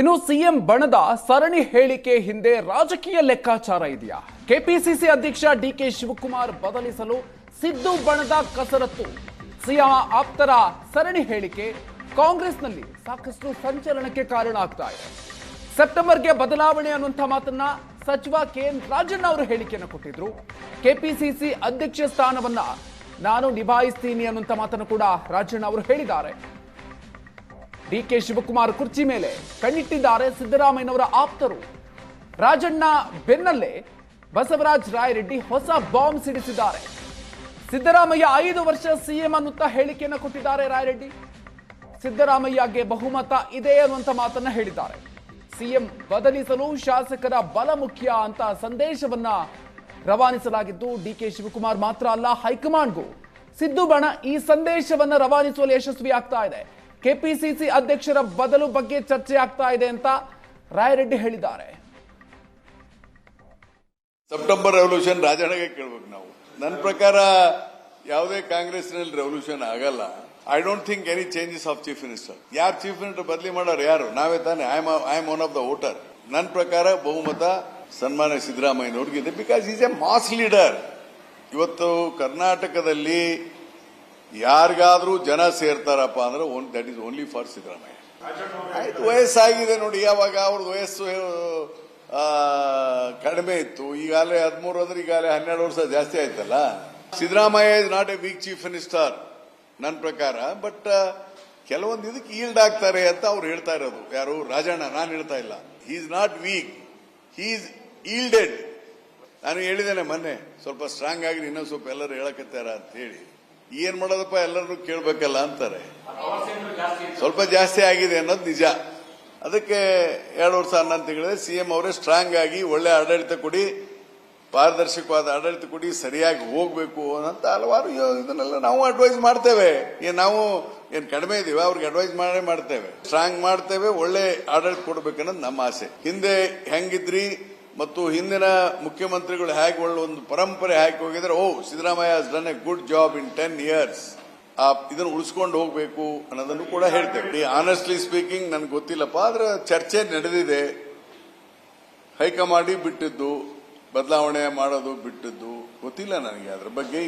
ಇನ್ನು ಸಿಎಂ ಬಣದ ಸರಣಿ ಹೇಳಿಕೆ ಹಿಂದೆ ರಾಜಕೀಯ ಲೆಕ್ಕಾಚಾರ ಇದೆಯಾ? ಕೆಪಿಸಿಸಿ ಅಧ್ಯಕ್ಷ ಡಿಕೆ ಶಿವಕುಮಾರ್ ಬದಲಿಸಲು ಸಿದ್ದು ಬಣದ ಕಸರತ್ತು. ಸಿಎಂ ಆಪ್ತರ ಸರಣಿ ಹೇಳಿಕೆ ಕಾಂಗ್ರೆಸ್ನಲ್ಲಿ ಸಾಕಷ್ಟು ಸಂಚಲನಕ್ಕೆ ಕಾರಣ ಆಗ್ತಾ ಇದೆ. ಸೆಪ್ಟೆಂಬರ್ಗೆ ಬದಲಾವಣೆ ಅನ್ನುವಂಥ ಮಾತನ್ನ ಸಚಿವ ಕೆ ಎನ್ ರಾಜಣ್ಣ ಅವರು ಹೇಳಿಕೆಯನ್ನು ಕೊಟ್ಟಿದ್ರು. ಕೆಪಿಸಿಸಿ ಅಧ್ಯಕ್ಷ ಸ್ಥಾನವನ್ನ ನಾನು ನಿಭಾಯಿಸ್ತೀನಿ ಅನ್ನುವಂಥ ಮಾತನ್ನು ಕೂಡ ರಾಜಣ್ಣ ಅವರು ಹೇಳಿದ್ದಾರೆ. ಡಿ ಕೆ ಶಿವಕುಮಾರ್ ಕುರ್ಚಿ ಮೇಲೆ ಕಣ್ಣಿಟ್ಟಿದ್ದಾರೆ ಸಿದ್ದರಾಮಯ್ಯನವರ ಆಪ್ತರು. ರಾಜಣ್ಣ ಬೆನ್ನಲ್ಲೇ ಬಸವರಾಜ್ ರಾಯರೆಡ್ಡಿ ಹೊಸ ಬಾಂಬ್ ಸಿಡಿಸಿದ್ದಾರೆ. ಸಿದ್ದರಾಮಯ್ಯ ಐದು ವರ್ಷ ಸಿಎಂ ಅನ್ನುತ್ತಾ ಹೇಳಿಕೆಯನ್ನು ಕೊಟ್ಟಿದ್ದಾರೆ ರಾಯರೆಡ್ಡಿ. ಸಿದ್ದರಾಮಯ್ಯಗೆ ಬಹುಮತ ಇದೆ ಅನ್ನುವಂಥ ಮಾತನ್ನ ಹೇಳಿದ್ದಾರೆ. ಸಿಎಂ ಬದಲಿಸಲು ಶಾಸಕರ ಬಲ ಮುಖ್ಯ ಅಂತ ಸಂದೇಶವನ್ನ ರವಾನಿಸಲಾಗಿದ್ದು ಡಿ ಕೆ ಶಿವಕುಮಾರ್ ಮಾತ್ರ ಅಲ್ಲ, ಹೈಕಮಾಂಡ್ಗೂ ಸಿದ್ದು ಬಣ ಈ ಸಂದೇಶವನ್ನ ರವಾನಿಸುವಲ್ಲಿ ಯಶಸ್ವಿಯಾಗ್ತಾ ಇದೆ. ಕೆಪಿಸಿಸಿ ಅಧ್ಯಕ್ಷರ ಬದಲು ಬಗ್ಗೆ ಚರ್ಚೆ ಆಗ್ತಾ ಇದೆ ಅಂತ ರಾಯರೆಡ್ಡಿ ಹೇಳಿದ್ದಾರೆ. ಸೆಪ್ಟೆಂಬರ್ ರೆವಲ್ಯೂಷನ್ ರಾಜಣ್ಣಗೆ ಕೇಳ್ಬೇಕು ನಾವು. ನನ್ನ ಪ್ರಕಾರ ಯಾವುದೇ ಕಾಂಗ್ರೆಸ್ನಲ್ಲಿ ರೆವಲ್ಯೂಷನ್ ಆಗಲ್ಲ. I don't think any changes of chief minister ಯಾರು ಚೀಫ್ ಮಿನಿಸ್ಟರ್ ಬದಲಿ ಮಾಡೋರು ಯಾರು? ನಾವೇ ತಾನೆ. I am one of the voter ನನ್ನ ಪ್ರಕಾರ ಬಹುಮತ ಸನ್ಮಾನ್ಯ ಸಿದ್ದರಾಮಯ್ಯನವ್ರಿಗಿದೆ because is a mass leader ಇವತ್ತು ಕರ್ನಾಟಕದಲ್ಲಿ ಯಾರಿಗಾದ್ರೂ ಜನ ಸೇರ್ತಾರಪ್ಪ ಅಂದ್ರೆ own that is only for Siddaramaiah. ಆಯ್ತು ವಯಸ್ಸಾಗಿದೆ ನೋಡಿ, ಯಾವಾಗ ಅವ್ರದ್ದು ವಯಸ್ಸು ಕಡಿಮೆ ಇತ್ತು. ಈಗಾಗಲೇ ಹದಿಮೂರು ಅಂದ್ರೆ ಈಗಾಗಲೇ ಹನ್ನೆರಡು ವರ್ಷ ಜಾಸ್ತಿ ಆಯ್ತಲ್ಲ. Siddaramaiah is not a weak chief minister ನನ್ನ ಪ್ರಕಾರ. ಬಟ್ ಕೆಲವೊಂದು ಇದಕ್ಕೆ ಈಲ್ಡ್ ಆಗ್ತಾರೆ ಅಂತ ಅವ್ರು ಹೇಳ್ತಾ ಇರೋದು. ಯಾರು? ರಾಜಣ್ಣ, ನಾನು ಹೇಳ್ತಾ ಇಲ್ಲ. Is not weak is yielded ನಾನು ಹೇಳಿದ್ದೇನೆ ಮೊನ್ನೆ, ಸ್ವಲ್ಪ ಸ್ಟ್ರಾಂಗ್ ಆಗಿ ಇನ್ನೊಂದು ಸ್ವಲ್ಪ ಎಲ್ಲರೂ ಹೇಳಕತ್ತಾರ ಅಂತ ಹೇಳಿ. ಏನ್ ಮಾಡೋದಪ್ಪ ಎಲ್ಲರನ್ನೂ ಕೇಳಬೇಕಲ್ಲ ಅಂತಾರೆ. ಸ್ವಲ್ಪ ಜಾಸ್ತಿ ಆಗಿದೆ ಅನ್ನೋದು ನಿಜ. ಅದಕ್ಕೆ ಎರಡು ವರ್ಷ ಹನ್ನೊಂದು ತಿಂಗಳಲ್ಲಿ ಸಿಎಂ ಅವರೇ ಸ್ಟ್ರಾಂಗ್ ಆಗಿ ಒಳ್ಳೆ ಆಡಳಿತ ಕೊಡಿ ಪಾರದರ್ಶಕವಾದ ಆಡಳಿತ ಕೊಡಿ ಸರಿಯಾಗಿ ಹೋಗಬೇಕು ಅಂತ ಹಲವಾರು ಇದನ್ನೆಲ್ಲ ನಾವು ಅಡ್ವೈಸ್ ಮಾಡ್ತೇವೆ. ಏನ್ ನಾವು ಏನ್ ಕಡಿಮೆ ಇದೀವ? ಅವ್ರಿಗೆ ಅಡ್ವೈಸ್ ಮಾಡೇ ಮಾಡ್ತೇವೆ. ಸ್ಟ್ರಾಂಗ್ ಮಾಡ್ತೇವೆ ಒಳ್ಳೆ ಆಡಳಿತ ಕೊಡ್ಬೇಕನ್ನೋದು ನಮ್ಮ ಆಸೆ. ಹಿಂದೆ ಹೆಂಗಿದ್ರಿ? ಮತ್ತು ಹಿಂದಿನ ಮುಖ್ಯಮಂತ್ರಿಗಳು ಹೇಗೆ ಒಳ್ಳೆ ಒಂದು ಪರಂಪರೆ ಹಾಕಿ ಹೋಗಿದ್ರೆ, ಓ, Siddaramaiah done a good job in ten years ಆ, ಇದನ್ನು ಉಳಿಸ್ಕೊಂಡು ಹೋಗ್ಬೇಕು ಅನ್ನೋದನ್ನು ಕೂಡ ಹೇಳ್ತೇವೆ. ಆನೆಸ್ಟ್ಲಿ ಸ್ಪೀಕಿಂಗ್ ನನ್ಗೆ ಗೊತ್ತಿಲ್ಲಪ್ಪ, ಆದ್ರೆ ಚರ್ಚೆ ನಡೆದಿದೆ. ಹೈಕಮಾಂಡಿ ಬಿಟ್ಟಿದ್ದು, ಬದಲಾವಣೆ ಮಾಡೋದು ಬಿಟ್ಟಿದ್ದು, ಗೊತ್ತಿಲ್ಲ ನನಗೆ ಅದ್ರ ಬಗ್ಗೆ.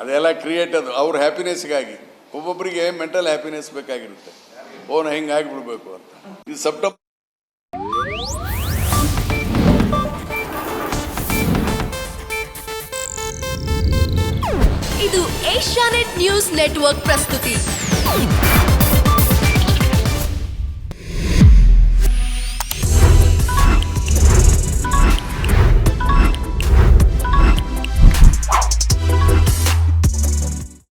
ಅದೆಲ್ಲ ಕ್ರಿಯೇಟ್ ಅದು ಅವ್ರ ಹ್ಯಾಪಿನೆಸ್ಗಾಗಿ ಒಬ್ಬೊಬ್ಬರಿಗೆ ಮೆಂಟಲ್ ಹ್ಯಾಪಿನೆಸ್ ಬೇಕಾಗಿರುತ್ತೆ. ಓನ್ ಹೆಂಗ್ ಆಗಿಬಿಡ್ಬೇಕು ಅಂತ. ಇದು ಸೆಪ್ಟೆಂಬರ್ ಇದು ಏಷ್ಯಾನೆಟ್ ನ್ಯೂಸ್ ನೆಟ್ವರ್ಕ್ ಪ್ರಸ್ತುತಿ.